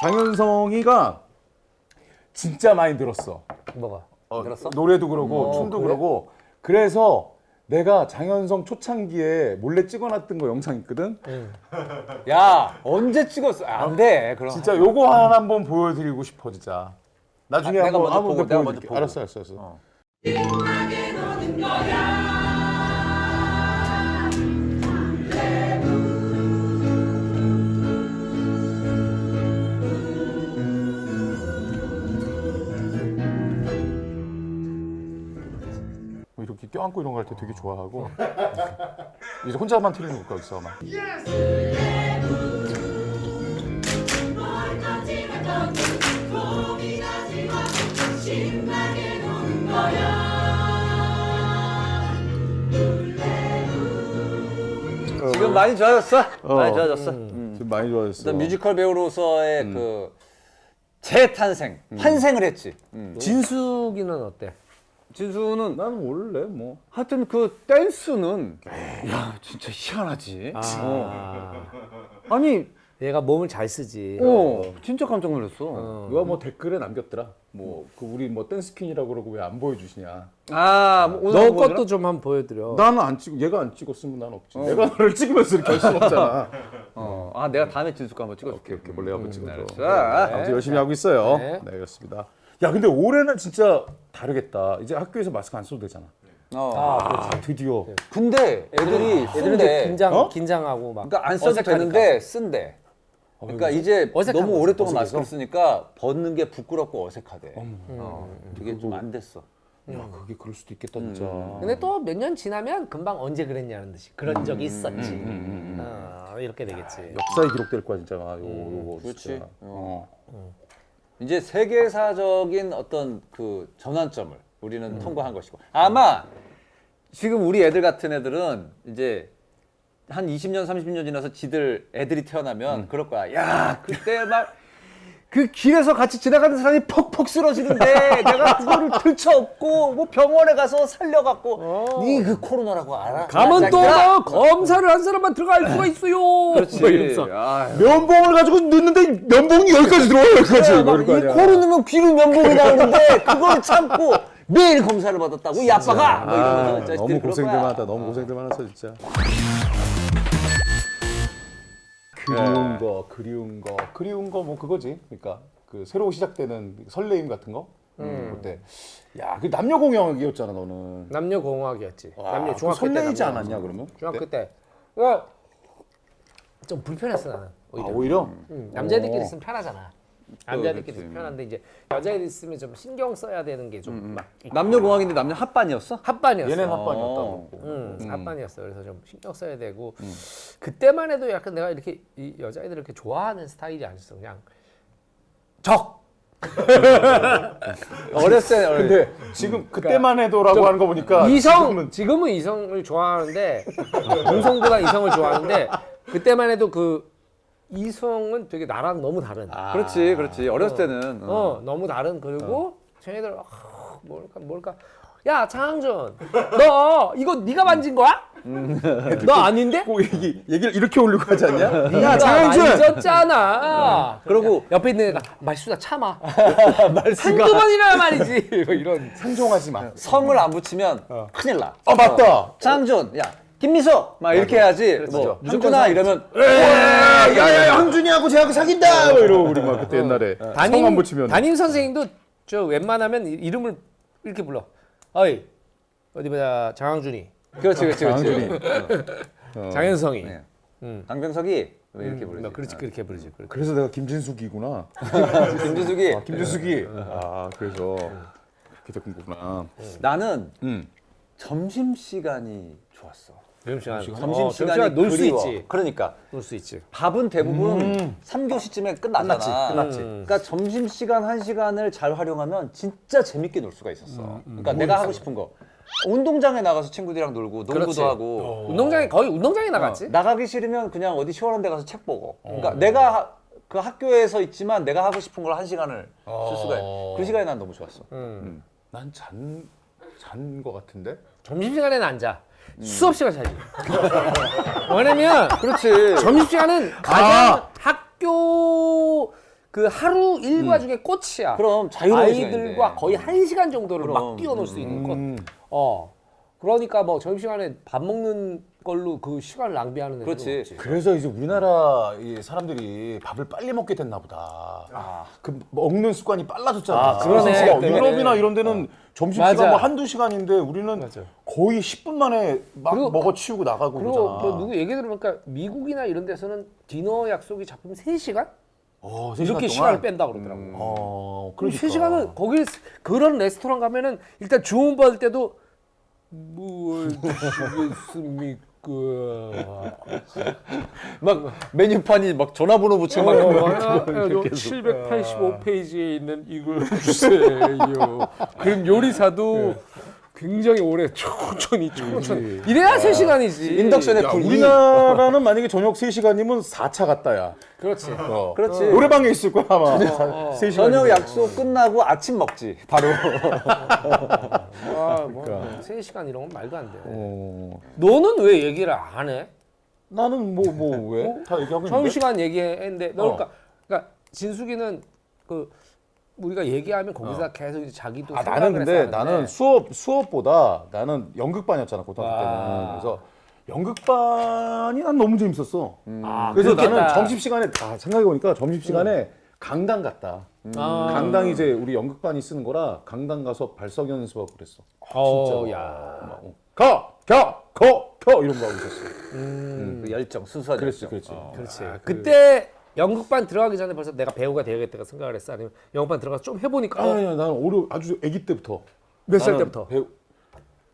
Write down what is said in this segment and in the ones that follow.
장윤성이가 진짜 많이 늘었어. 뭐가? 어, 늘었어? 노래도 그러고 어, 춤도 그래? 그러고 그래서 내가 장현성 초창기에 몰래 찍어놨던 거 영상 있거든. 야 언제 찍었어? 안 돼. 그럼 진짜 요거 하나 한번 보여드리고 싶어 진짜. 나중에 아, 내가 한번 먼저 한번 보고, 내가 먼저 보여드릴게. 보고. 알았어, 알았어, 알았어. 어. 뭐 이렇게 껴안고 이런 거 할 때 되게 좋아하고 이제 혼자만 틀리는 거 여기서 막. 지금 많이 좋아졌어. 많이 좋아졌어. 음. 지금 많이 좋아졌어. 일단 뮤지컬 배우로서의 그 재탄생, 환생을 했지. 음. 진숙이는 어때? 진수는 나는 원래 뭐 하여튼 그 댄스는 야 진짜 희한하지. 아, 아 니 얘가 몸을 잘 쓰지. 어 진짜 깜짝 놀랐어. 누가 뭐 댓글에 남겼더라. 뭐 그 우리 뭐 댄스 퀸이라고 그러고 왜 안 보여주시냐. 아 뭐, 오늘 너 보여주나? 것도 좀 한번 보여드려. 나는 안 찍고 얘가 안 찍었으면 난 없지. 내가 너를 찍으면서 이렇게 할 수는 없잖아. 어, 아 내가 다음에 진수가 한번 찍어줄게. 오케이 오케이 몰래 한번 찍어줘. 알았어. 네, 아무튼 열심히 하고 있어요. 네. 네, 그렇습니다. 야 근데 올해는 진짜 다르겠다. 이제 학교에서 마스크 안 써도 되잖아. 어. 아, 드디어. 근데 애들이 애들도 쓴대. 긴장 어? 긴장하고 막. 그러니까 안 써도 어색하니까. 되는데 쓴대. 그러니까 이제 어색한 너무 거지, 오랫동안 어색해서? 마스크를 쓰니까 벗는 게 부끄럽고 어색하대. 어, 되게 좀 안 됐어. 야 그게 그럴 수도 있겠다 진짜. 근데 또 몇 년 지나면 금방 언제 그랬냐는 듯이 그런 적이 있었지. 어, 이렇게 되겠지. 역사에 기록될 거야 진짜. 아, 요거 요거 그렇지. 진짜. 어. 이제 세계사적인 어떤 그 전환점을 우리는 통과한 것이고. 아마 지금 우리 애들 같은 애들은 이제 한 20년 30년 지나서 지들 애들이 태어나면 그럴 거야. 야 그때 막 그 길에서 같이 지나가는 사람이 퍽퍽 쓰러지는데 내가 그거를 들쳐업고 뭐 병원에 가서 살려갖고 니 그 코로나라고 알아? 가면 또 야, 뭐 검사를 한 사람만 들어갈 수가 있어요. 그렇지 뭐 이러면서. 아유. 면봉을 가지고 넣는데 면봉이 여기까지 들어와요 여기까지. 막거이 아니야. 코로 넣으면 귀로 면봉이 나오는데 그걸 참고 매일 검사를 받았다고 이 아빠가 뭐 아, 이러면서 자식들이 너무 그럴 고생들. 많았다. 너무 고생들 많았어 진짜. 그리운 거, 그리운 거, 그리운 거 뭐 그거지. 그러니까 그 새로 시작되는 설레임 같은 거. 그때 야, 그 남녀 공학이었잖아 너는. 남녀 공학이었지. 남녀 그 중학교 때 설레이지 남녀 않았냐 그러면? 중학교 그때? 때. 그러니까 좀 불편했어 나는. 아 오히려. 오히려. 응, 남자애들끼리 어. 있으면 편하잖아. 남자애들끼리 그렇지. 편한데 이제 여자애들 있으면 좀 신경 써야 되는 게 좀 막 남녀 공학인데 남녀 합반이었어? 합반이었어. 얘는 어. 합반이었다고. 응, 합반이었어. 그래서 좀 신경 써야 되고 그때만 해도 약간 내가 이렇게 이 여자애들을 이렇게 좋아하는 스타일이 아니었어. 그냥 적. 어렸을 때 어렸- 근데 지금 그때만 해도라고 하는 거 보니까 이성 지금은 지금은 이성을 좋아하는데 동성보다 이성을 좋아하는데 그때만 해도 그 이성은 되게 나랑 너무 다른. 그렇지 그렇지 어렸을 때는 어. 어 너무 다른 그리고 쟤네들 아, 뭘까 뭘까 야 장항준 너 이거 네가 만진 거야? 너 아닌데? 꼭 얘기 얘기를 이렇게 올리고 하지 않냐? 야 장항준. 만졌잖아. 그러고 옆에 있는 애가 말수다 참아. 한두 번이나 말이지. 뭐 이런. 상종하지 마. 성을 안 붙이면 큰일 나. 아 맞다. 장준 야 김미소 막 이렇게 해야지 뭐 한준아 이러면 야 야 야 황준이하고 쟤하고 사귄다. 뭐 이러고 우리 막 그때 옛날에 성안 붙이면 담임 선생님도 저 웬만하면 이- 이름을 이렇게 불러. 어이 어디 보자 장항준이, 그렇지 그렇지 그렇지 장준이. 장현성이. 네. 음. 강병석이 왜 이렇게 뭐 부르지? 그렇지 그렇게 부르지. 그렇게. 그래서 내가 김진숙이구나. 김준숙이 아, 김진숙이. 아 그래서 그렇게 됐구나. 나는 음. 점심 시간이 좋았어. 점심시간. 점심 시간이 놀수 그리워. 있지. 그러니까 놀 수 있지. 밥은 대부분 삼 3교시쯤에 끝났잖아. 끝났지, 끝났지. 그러니까 점심 시간 한 시간을 잘 활용하면 진짜 재밌게 놀 수가 있었어. 그러니까 내가 하고 싶은 거 운동장에 나가서 친구들이랑 놀고 농구도 그렇지. 하고 운동장에 거의 운동장에 나갔지. 나가기 싫으면 그냥 어디 시원한 데 가서 책 보고. 그러니까 내가 하- 그 학교에서 있지만 내가 하고 싶은 걸 한 시간을 쓸 수가 있어. 그 시간이 난 너무 좋았어. 음. 난잔 잔 거 같은데? 점심시간에는 앉아. 수업 시간 자지. 왜냐면 그렇지. 점심 시간은 가장 학교 그 하루 일과 중에 꽃이야. 그럼 자유로운 아이들과 시간인데. 거의 한 시간 정도를 막. 뛰어놀 수 있는 음. 꽃. 어. 그러니까 뭐 점심 시간에 밥 먹는 걸로 그 시간을 낭비하는 그렇지. 없지. 그래서 이제 우리나라 이 사람들이 밥을 빨리 먹게 됐나 보다. 그 먹는 습관이 빨라졌잖아. 아, 그러네. 그래서 때문에. 유럽이나 이런 데는 점심시간 맞아. 뭐 한두 시간인데 우리는 거의 10분 만에 막 그리고- 먹어 치우고 나가고 그리고 그러잖아. 뭐 누구 얘기 들어보니까 미국이나 이런 데서는 디너 약속이 잡히면 3시간? 어, 세 이렇게 시간 시간을 동안? 뺀다 그러더라고. 어, 그럼 그러니까. 세 시간은 거기 그런 레스토랑 가면은 일단 주문 받을 때도 뭘 드시겠습니까? 막 메뉴판이 막 전화번호 붙여 막 어, 785 페이지에 있는 이걸 주세요. 그럼 요리사도 굉장히 오래 천천히 천천히 이래야 세 시간이지. 인덕션에 야, 불 우리나라는 만약에 저녁 3시간이면 4차 갔다야. 그렇지. 어. 그렇지. 노래방에 있을 거야 아마. 어. 3시간. 저녁 약속 끝나고 아침 먹지. 바로. 아, 뭐 세 시간 이런 건 말도 안 돼. 어. 너는 왜 얘기를 안 해? 나는 뭐 뭐 왜? 다 얘기하고 있는데. 점심시간 얘기했는데 너 어. 그러니까 그러니까 진숙이는 그 우리가 얘기하면 거기서 계속 이제 자기도 아 생각을 나는 근데 해서 나는 수업 수업보다 나는 연극반이었잖아 고등학교 때는 아. 그래서 연극반이 난 너무 재밌었어. 아, 그래서 그렇겠다. 나는 점심 시간에 아 생각해 보니까 점심 시간에 강당 갔다. 아. 강당 이제 우리 연극반이 쓰는 거라 강당 가서 발성 연습하고 그랬어. 어. 야. 막, 어. 가, 겨, 거, 겨 이런 거 하고 있었어. 음. 그 열정, 순수한 그랬지, 열정. 그랬지. 어. 그렇지. 아, 그- 그때 연극반 들어가기 전에 벌써 내가 배우가 되야겠다고 생각을 했어. 아니면 연극반 들어가서 좀 해보니까 아, 어, 아니, 나는 오래 아주 아기 때부터. 몇 살 나는 때부터? 배우,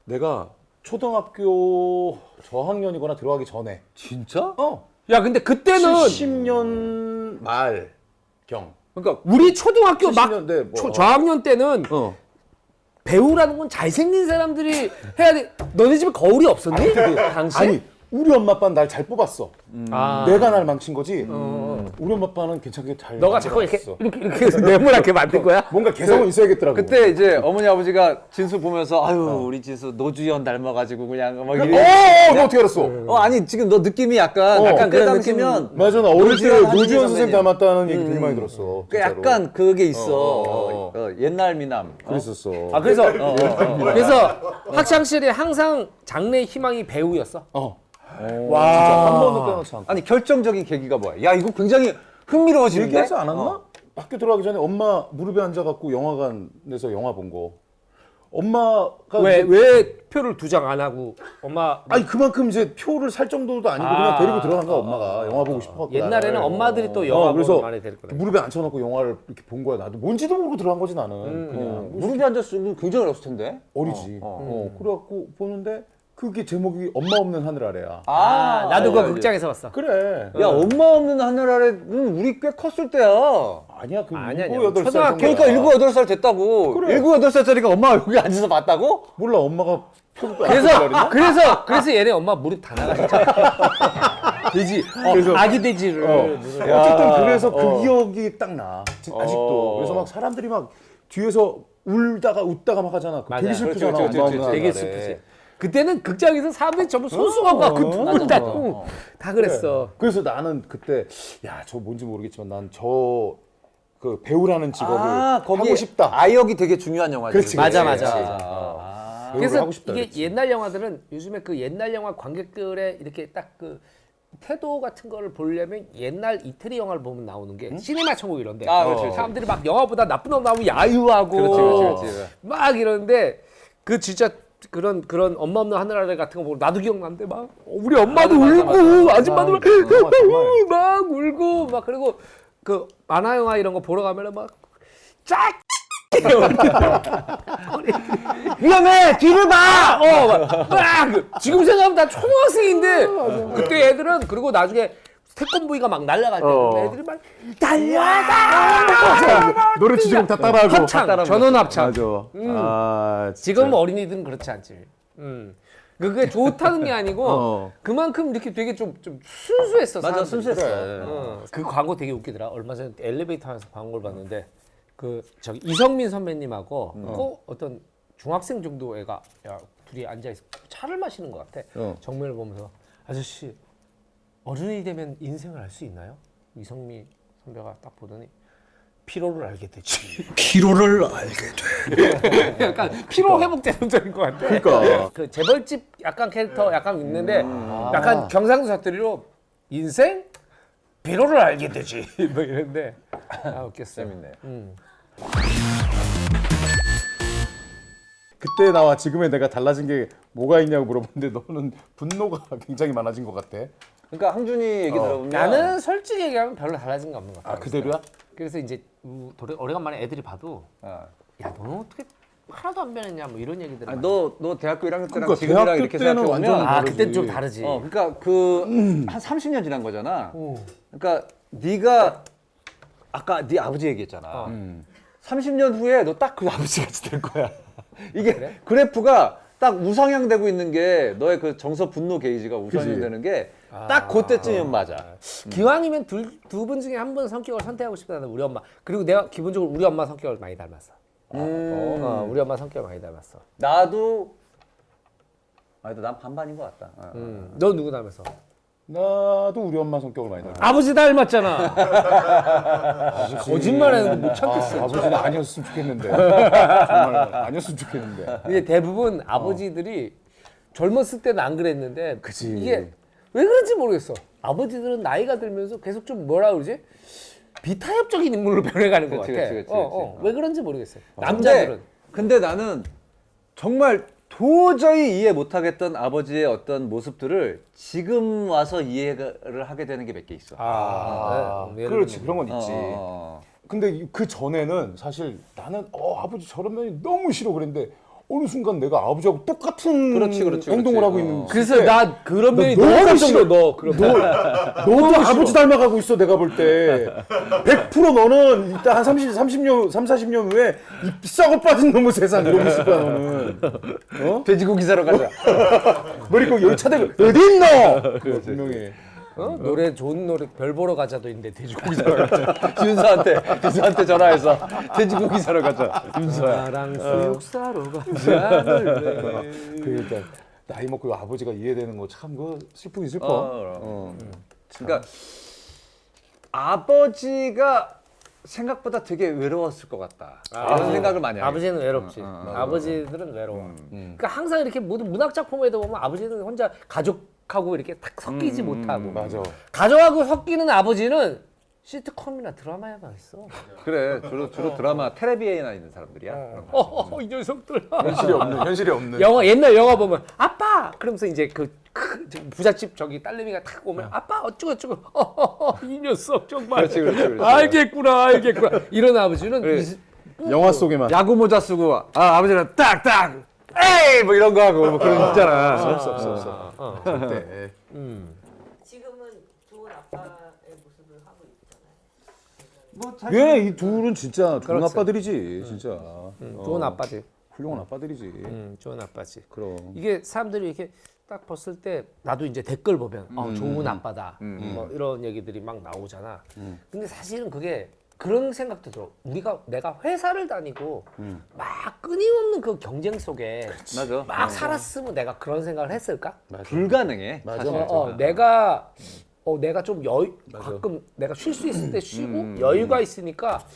내가 초등학교 저학년이거나 들어가기 전에. 진짜? 어. 야 근데 그때는 70년 말 경. 그러니까 우리 초등학교 막 70년대 뭐. 초, 저학년 때는 어. 배우라는 건 잘생긴 사람들이 해야 돼. 너네 집에 거울이 없었니? 당시에? 아니 우리 엄마 아빠는 날 잘 뽑았어. 아. 내가 날 망친 거지. 어. 우리 엄마 아빠는 괜찮게 잘. 너가 자꾸 이렇게. 이렇게 이렇게 해서 네모나게 만든 거야? 뭔가 개성은 있어야겠더라고. 그때 이제 어머니 아버지가 진수 보면서 아유 우리 진수 노주현 닮아가지고 그냥 막 어, 이래. 어, 너 어떻게 알았어? 어 아니 지금 너 느낌이 약간 어, 약간 그런 느낌이면 맞아 나 어릴 때 노주현 한진희 노주현 선생님 선배님. 닮았다는 얘기 되게 많이 들었어. 그 진짜로. 약간 그게 있어. 어, 어, 어, 옛날 미남. 어? 그랬었어. 아 그래서 어, 어, 어. 그래서 학창 시절에 항상 장래 희망이 배우였어. 어. 한 번도 빼놓지 않고. 아니 결정적인 계기가 뭐야? 야 이거 굉장히 흥미로워지는데. 얘기하지 않았나? 어. 학교 들어가기 전에 엄마 무릎에 앉아갖고 영화관에서 영화 본 거. 엄마가 왜 이제- 왜 표를 두 장 안 하고 엄마 아니 그만큼 이제 표를 살 정도도 아니고 아. 그냥 데리고 들어간 거야 엄마가 영화 보고 싶어 갖고 옛날에는 나를. 엄마들이 또 어, 영화 그래서 보는 많이 될 거래. 무릎에 앉혀놓고 영화를 이렇게 본 거야 나도 뭔지도 모르고 들어간 거지 나는 음, 그냥 무릎에 앉았으면 굉장히 어렸을 텐데. 어리지 어, 어, 그래갖고 보는데 그게 제목이 엄마 없는 하늘 아래야 아, 나도 어, 그거 이제. 극장에서 봤어. 그래 야 엄마 없는 하늘 아래는 우리 꽤 컸을 때야. 아니야 그 아니야, 일곱, 여덟 살 초등학교- 정도야. 그러니까 일곱 여덟 살 됐다고. 그래. 일곱 여덟 살짜리가 엄마 여기 앉아서 봤다고? 몰라 엄마가 그래서 안나 그래서 그래서 얘네 엄마 무릎 다 나가셨잖아. 돼지 어, 아기 돼지를 무슨- 어쨌든 그래서 그 어. 기억이 딱나 아직도 어. 그래서 막 사람들이 막 뒤에서 울다가 웃다가 막 하잖아 그 맞아. 되게 슬프잖아 그렇지, 그렇지, 엄마 그렇지. 없는 되게 아래. 슬프지. 그때는 극장에서 사람들이 전부 손수건 갖고. 닦고 다 그랬어. 그래서 나는 그때 야 저 뭔지 모르겠지만 난 저 그 배우라는 직업을 아 거기 하고 싶다. 아역이 되게 중요한 영화지. 그렇지, 맞아, 그렇지. 맞아. 그렇지. 아. 배우를 그래서 하고 싶다 이게 그랬지. 옛날 영화들은 요즘에 그 옛날 영화 관객들의 이렇게 딱 그 태도 같은 거를 보려면 옛날 이태리 영화를 보면 나오는 게 시네마 천국 이런데 아, 그렇지, 그렇지. 사람들이 막 영화보다 나쁜 놈 나오면 야유하고 그렇지, 그렇지, 그렇지. 막 이러는데 그 진짜 그런 그런 엄마 없는 하늘 아래 같은 거 보고 나도 기억나는데 막 우리 엄마도 맞아, 울고 맞아, 맞아. 아줌마도 막, 정말, 정말. 막 울고 막 그리고 그 만화 영화 이런 거 보러 가면은 막 쫙! 위험해 뒤를 봐. 어, 막, 막! 지금 생각하면 다 초등학생인데 그때 애들은 그리고 나중에 태권브이가 막 날아갈 때 어. 애들이 막 달려가 노래 지금 다 따라하고 합창 전원 합창 맞아. 아, 진짜. 지금 어린이들은 그렇지 않지. 음. 그게 좋다는 게 아니고 어. 그만큼 이렇게 되게 좀, 좀 순수했어. 맞아 사람들이. 순수했어. 어. 그 광고 되게 웃기더라. 얼마 전에 엘리베이터 안에서 광고를 봤는데 그 저기 이성민 선배님하고 꼭 어떤 중학생 정도 애가 야 둘이 앉아 있어 차를 마시는 것 같아. 어. 정면을 보면서 아저씨 어른이 되면 인생을 알 수 있나요? 이성미 선배가 딱 보더니 피로를 알게 되지. 피로를 알게 돼. 약간 피로 회복 제도적인 것 같아. 그러니까. 그 재벌집 약간 캐릭터 약간 있는데 약간 경상도 사투리로 인생 피로를 알게 되지. 뭐 이런데 아 웃겼어요. 재밌네. 음. 그때 나와 지금의 내가 달라진 게 뭐가 있냐고 물어봤는데 너는 분노가 굉장히 많아진 것 같아. 그러니까 항준이 얘기 들어보면 나는 솔직히 얘기하면 별로 달라진 거 없는 것 같아. 아 그대로야? 그래서 이제 우- 도래- 오래간만에 애들이 봐도 어. 야 너는 어떻게 하나도 안 변했냐 뭐 이런 얘기들. 아니, 너, 너 대학교 1학년 때랑 그러니까 지금이랑 대학교 이렇게 때는 생각해 보면 완전 아 다르지. 그땐 좀 다르지. 어, 그러니까 그 한 30년 지난 거잖아. 오. 그러니까 네가 아까 네 아버지 얘기했잖아. 어. 음. 30년 후에 너 딱 그 아버지 같이 될 거야. 이게 그래프가 딱 우상향 되고 있는 게 너의 그 정서 분노 게이지가 우상향. 되는 게 아. 딱 그때쯤이면 맞아. 기왕이면 두분 중에 한 분 성격을 선택하고 싶다는 우리 엄마. 그리고 내가 기본적으로 우리 엄마 성격을 많이 닮았어. 음, 어, 우리 엄마 성격 많이 닮았어. 나도 아니다 난 반반인 것 같다. 어. 음. 너 누구 닮았어? 나도 우리 엄마 성격을 많이 닮아. 아버지 닮았잖아. 거짓말하는 거 못 참겠어. 아, 아버지는 아니었으면 좋겠는데. 정말 아니었으면 좋겠는데. 근데 대부분 아버지들이 젊었을 때는 안 그랬는데 그치. 이게 왜 그런지 모르겠어. 아버지들은 나이가 들면서 계속 좀 뭐라 그러지? 비타협적인 인물로 변해가는 것 그치, 같아. 그치, 그치, 어, 어. 그치. 왜 그런지 모르겠어요. 근데, 남자들은 근데 나는 정말 도저히 이해 못하겠던 아버지의 어떤 모습들을 지금 와서 이해를 하게 되는 게 몇 개 있어. 아, 네, 예를 그렇지. 그런 건 있지. 어, 어, 어. 근데 그 전에는 사실 나는 어 아버지 저런 면이 너무 싫어 그랬는데 어느 순간 내가 아버지하고 똑같은 그렇지, 그렇지, 행동을 그렇지. 하고 어. 있는. 그래서 나 그런 면이 너 너무 너무 깜짝 싫어. 너 그런 면. 너도 아버지 닮아가고 있어 내가 볼 때. 100% 너는 이따 한 30, 30년, 3, 40년 후에 이 썩어 빠진 놈의 세상 이러고 있을 거야 너는. 어? 돼지고기 사러 가자. 머리 꼭 여기 차대고 어디 있노? 그거 분명히. 어? 노래 좋은 노래 별 보러 가자도 있는데 돼지고기 사러 윤서한테 윤서한테 전화해서 돼지고기 사러 가자. 윤서야. 나랑 수육 사러 가자. 그러니까 나이 먹고 아버지가 이해되는 거 참 그 슬프긴 슬퍼. 어, 어. 그러니까 아버지가 생각보다 되게 외로웠을 것 같다. 이런 생각을 많이 하게. 아버지는 외롭지. 어, 어, 아버지들은 외로워. 그러니까 항상 이렇게 모든 문학 작품에도 보면 아버지는 혼자 가족 하고 이렇게 딱 섞이지 못하고 맞아. 가족하고 섞이는 아버지는 시트콤이나 드라마에만 있어. 그래 주로 주로 드라마 텔레비에나 있는 사람들이야. 어, 어, 이 녀석들. 현실이 없는 현실이 없는. 영화 옛날 영화 보면 아빠 그러면서 이제 그 크, 저 부잣집 저기 딸내미가 탁 오면 아빠 어쩌고 저쩌고 어, 어, 어, 이 녀석 정말 그렇지, 그렇지, 그렇지. 알겠구나 알겠구나 이런 아버지는 이- 영화 속에만. 야구 모자 쓰고 아 아버지는 딱딱 에이 뭐 이런 거 하고 뭐 그런 거 있잖아. 없어 없어 없어. 어. 절대. 음. 지금은 좋은 아빠의 모습을 하고 있잖아요. 뭐 예, 이 둘은 진짜 좋은 그렇지. 아빠들이지, 진짜. 음, 어, 좋은 아빠지. 훌륭한 아빠들이지. 음, 좋은 아빠지. 그럼. 이게 사람들이 이렇게 딱 봤을 때 나도 이제 댓글 보면 어, 음. 좋은 아빠다 뭐 이런 얘기들이 막 나오잖아. 음. 근데 사실은 그게 그런 생각도 들어. 우리가 내가 회사를 다니고 음. 막 끊임없는 그 경쟁 속에 맞아. 막 살았으면 내가 그런 생각을 했을까? 불가능해. 맞아, 사실. 맞아. 어, 내가 어 내가 좀 여유 가끔 내가 쉴 수 있을 때 쉬고 여유가 있으니까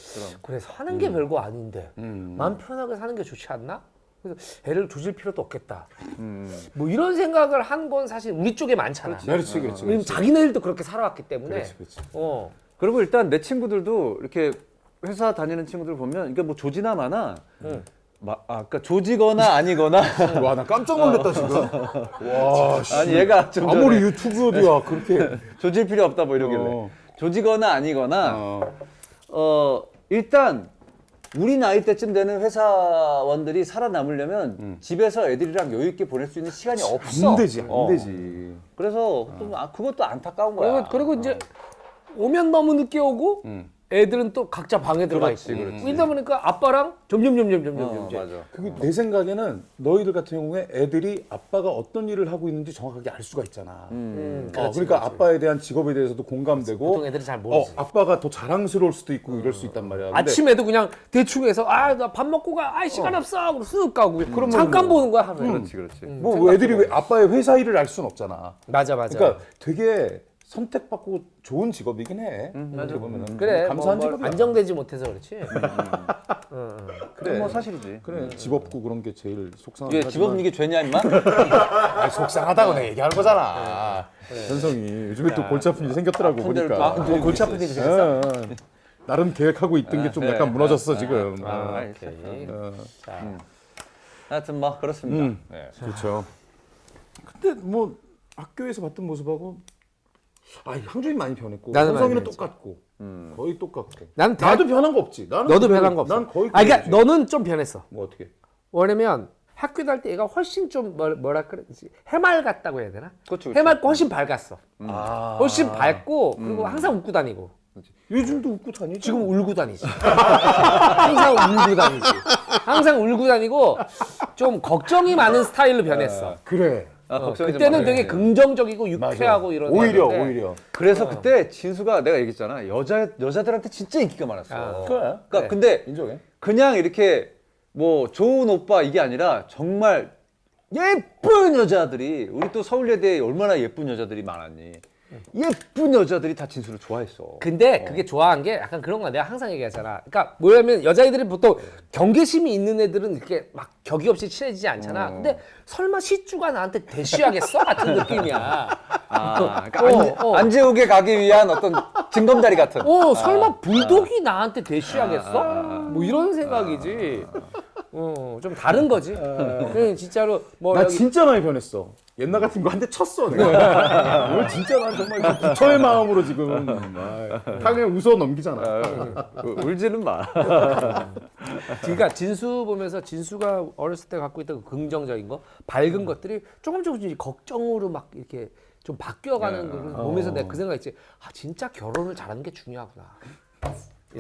그래서 하는 게 별거 아닌데 음. 마음 편하게 사는 게 좋지 않나? 그래서 애를 조질 필요도 없겠다. 음. 뭐 이런 생각을 한 건 사실 우리 쪽에 많잖아. 그렇지, 그렇지. 왜냐면 자기네들도 그렇게 살아왔기 때문에. 그렇지, 그렇지. 어. 그리고 일단 내 친구들도 이렇게 회사 다니는 친구들 보면 이게 뭐 조지나 마나 응. 마, 아, 그러니까 조지거나 아니거나 와, 나 깜짝 놀랐다, 지금. 와, 씨. 아니 얘가 좀 아무리 전에 유튜브야, 그렇게. 조질 필요 없다 뭐 이러길래 어. 조지거나 아니거나 어. 어 일단 우리 나이 때쯤 되는 회사원들이 살아남으려면 집에서 애들이랑 여유 있게 보낼 수 있는 시간이 없어. 안 되지, 안 어. 되지. 그래서 좀 아, 그것도 안타까운 거야. 그리고 그리고 이제 오면 너무 늦게 오고 음. 애들은 또 각자 방에 들어가. 그렇지, 그렇지. 그러다 보니까 아빠랑 점점 점점 점점 어, 점점. 맞아. 그게 내 생각에는 너희들 같은 경우에 애들이 아빠가 어떤 일을 하고 있는지 정확하게 알 수가 있잖아. 음, 어, 그러니까 아빠에 대한 직업에 대해서도 공감되고 보통 애들이 잘 어, 모르지. 아빠가 더 자랑스러울 수도 있고 이럴 수 있단 말이야. 근데 아침에도 그냥 대충 해서 아 나 밥 먹고 가. 아 시간 없어. 그러고 쓱 가고. 그러면 잠깐 뭐- 보는 거야 하루에. 그렇지, 그렇지. 뭐 애들이 왜 아빠의 회사 일을 알 수는 없잖아. 맞아 맞아. 그러니까 되게 선택받고 좋은 직업이긴 해. 어떻게 보면은 그래. 감사한 뭐, 뭐 직업이야. 안정되지 못해서 그렇지. 그래, 뭐 사실이지. 그래 집 없고 그런 게 제일 속상하긴 이게 집 없는 게 죄냐 임마? 속상하다고 내가 얘기하는 거잖아. 현성이 요즘에 또 골치 아픈 일이 생겼더라고 데를 보니까. 또뭐 골치 아픈 일이 생겼어. 어, 어. 나름 계획하고 있던 게좀 그래. 약간 무너졌어 지금. 아, 어. 오케이. 어, 자, 하여튼 뭐 그렇습니다. 음. 네. 그렇죠. 근데 뭐 학교에서 봤던 모습하고 아 향준이 많이 변했고 나는 많이 변했지. 똑같고 음. 거의 똑같고. 나는 대- 나도 변한 거 없지. 나는 너도 변한 거 없어. 난 거의 아 그러니까 그대로지. 너는 좀 변했어. 뭐 어떻게? 왜냐면 학교 다닐 때 얘가 훨씬 좀 뭐, 뭐라 그러지 해말 같다고 해야 되나? 그렇죠, 그렇죠. 해맑고 훨씬 밝았어. 아 훨씬 밝고 그리고 항상 웃고 다니고. 요즘도 웃고 다니지. 지금 울고 다니지. 항상 울고 다니지. 항상 울고 다니고 좀 걱정이 많은 스타일로 변했어. 그래. 아, 어, 걱정이 좀 그때는. 되게 긍정적이고. 유쾌하고 이런. 오히려 애였는데 오히려. 그래서 그때 진수가 내가 얘기했잖아. 여자 여자들한테 진짜 인기가 많았어. 아, 그래. 그러니까 그래. 근데 인정해. 그냥 이렇게 뭐 좋은 오빠 이게 아니라 정말 예쁜 여자들이 우리 또 서울예대에 얼마나 예쁜 여자들이 많았니? 예쁜 여자들이 다 진수를 좋아했어. 근데 그게 좋아한 게 약간 그런 거야. 내가 항상 얘기하잖아. 그러니까 뭐냐면 여자애들이 보통 경계심이 있는 애들은 이렇게 막 격이 없이 친해지지 않잖아. 근데 설마 시주가 나한테 대쉬하겠어? 같은 느낌이야. 아, 그러니까 어, 안, 어. 안재욱에 가기 위한 어떤 징검다리 같은. 어, 설마 불독이 나한테 대쉬하겠어? 아. 뭐 이런 생각이지. 어, 좀 다른 거지. 그냥 진짜로 뭐 나 여기 진짜 많이 변했어. 옛날 같은 거 한 대 쳤어 내가. 오늘 진짜 난 정말 부처의 마음으로 지금 아, 그냥 웃어 넘기잖아. 우- 울지는 마. 그러니까 진수 보면서 진수가 어렸을 때 갖고 있던 그 긍정적인 거, 밝은 것들이 조금 조금씩 걱정으로 막 이렇게 좀 바뀌어가는 걸 보면서 내가 그 생각했지. 아 진짜 결혼을 잘하는 게 중요하구나.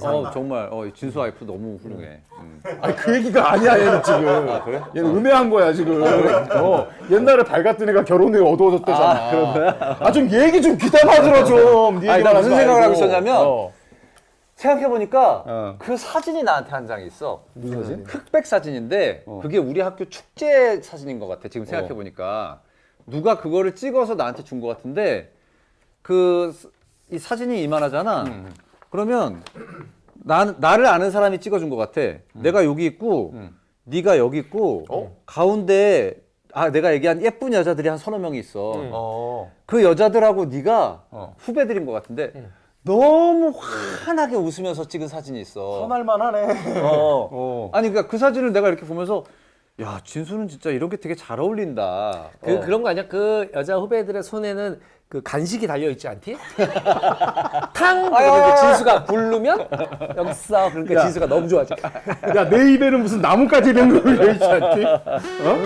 어, 정말 어, 진수 와이프 너무 훌륭해. 음. 아니 그 얘기가 아니야 얘는 지금. 그래? 얘는 음해한 거야 지금. 어, 옛날에 밝았던 애가 결혼 후에 어두워졌대잖아. 아좀 얘기 좀 귀담아 들어 좀. 네 아니, 나 얘기만 무슨 생각을 하고 말고. 있었냐면 어. 생각해 보니까 어. 그 사진이 나한테 한 장 있어. 무슨 사진? 흑백 사진인데 그게 우리 학교 축제 사진인 것 같아. 지금 생각해 보니까 누가 그거를 찍어서 나한테 준 것 같은데 그 이 사진이 이만하잖아. 그러면 나, 나를 아는 사람이 찍어준 것 같아. 내가 여기 있고 네가 여기 있고 가운데 아 내가 얘기한 예쁜 여자들이 한 서너 명이 있어. 어. 그 여자들하고 네가 어. 후배들인 것 같은데 너무 환하게 웃으면서 찍은 사진이 있어. 화날만 하네. 어. 어. 아니 그러니까 그 사진을 내가 이렇게 보면서 야 진수는 진짜 이런 게 되게 잘 어울린다. 그 어. 그런 거 아니야? 그 여자 후배들의 손에는 그 간식이 달려 있지 않디? 탕! 그러면 아유, 진수가 부르면 있어. 그러니까 진수가 너무 좋아하지. 야 내 입에는 무슨 나뭇가지 된거 걸려 있지 않지? 어?